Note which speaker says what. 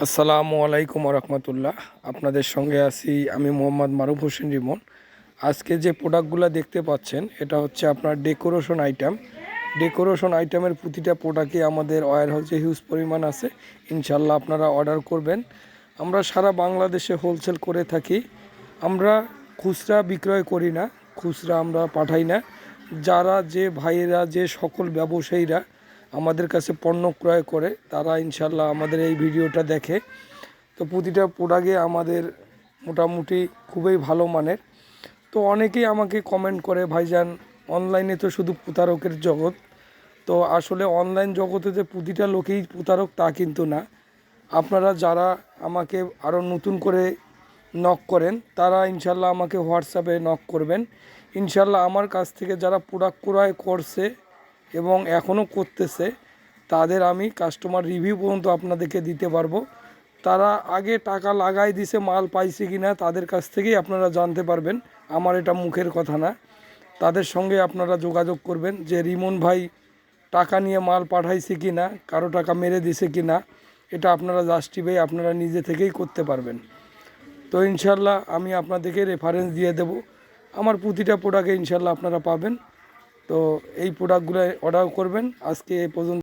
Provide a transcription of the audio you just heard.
Speaker 1: আসসালামু আলাইকুম রহমতুল্লাহ আপনাদের সঙ্গে আছি আমি মোহাম্মদ মারুফ হোসেন রিমন। আজকে যে প্রোডাক্টগুলো দেখতে পাচ্ছেন, এটা হচ্ছে আপনার ডেকোরেশন আইটেম। ডেকোরেশন আইটেমের প্রতিটা প্রোডাক্টই আমাদের ওয়ার হাউসে হিউজ পরিমাণ আছে। ইনশাল্লাহ আপনারা অর্ডার করবেন। আমরা সারা বাংলাদেশে হোলসেল করে থাকি। আমরা খুচরা বিক্রয় করি না, খুচরা আমরা পাঠাই না। যারা যে ভাইয়েরা, যে সকল ব্যবসায়ীরা আমাদের কাছে পণ্য ক্রয় করে, তারা ইনশাল্লাহ আমাদের এই ভিডিওটা দেখে। তো প্রতিটা প্রোডাক্টে আমাদের মোটামুটি খুবই ভালো মানের। তো অনেকেই আমাকে কমেন্ট করে, ভাইজান অনলাইনে তো শুধু প্রতারকের জগৎ। তো আসলে অনলাইন জগতে যে প্রতিটা লোকেই প্রতারক তা কিন্তু না। আপনারা যারা আমাকে আরও নতুন করে নক করেন, তারা ইনশাল্লাহ আমাকে হোয়াটসঅ্যাপে নক করবেন। ইনশাল্লাহ আমার কাছ থেকে যারা প্রোডাক্ট ক্রয় করছে এবং এখনও করতেছে, তাদের আমি কাস্টমার রিভিউ পর্যন্ত আপনাদেরকে দিতে পারব। তারা আগে টাকা লাগাই দিছে, মাল পাইছে কি না তাদের কাছ থেকেই আপনারা জানতে পারবেন। আমার এটা মুখের কথা না। তাদের সঙ্গে আপনারা যোগাযোগ করবেন যে, রিমন ভাই, টাকা নিয়ে মাল পাঠাইছে কি না কারও টাকা মেরে দিছে কি না এটা আপনারা জাস্টিফাই আপনারা নিজে থেকেই করতে পারবেন। তো ইনশাল্লাহ আমি আপনাদেরকে রেফারেন্স দিয়ে দেব। আমার প্রতিটা প্রোডাক্টে ইনশাল্লাহ আপনারা পাবেন। তো এই প্রোডাক্টগুলো অর্ডার করবেন। আজকে এই পর্যন্ত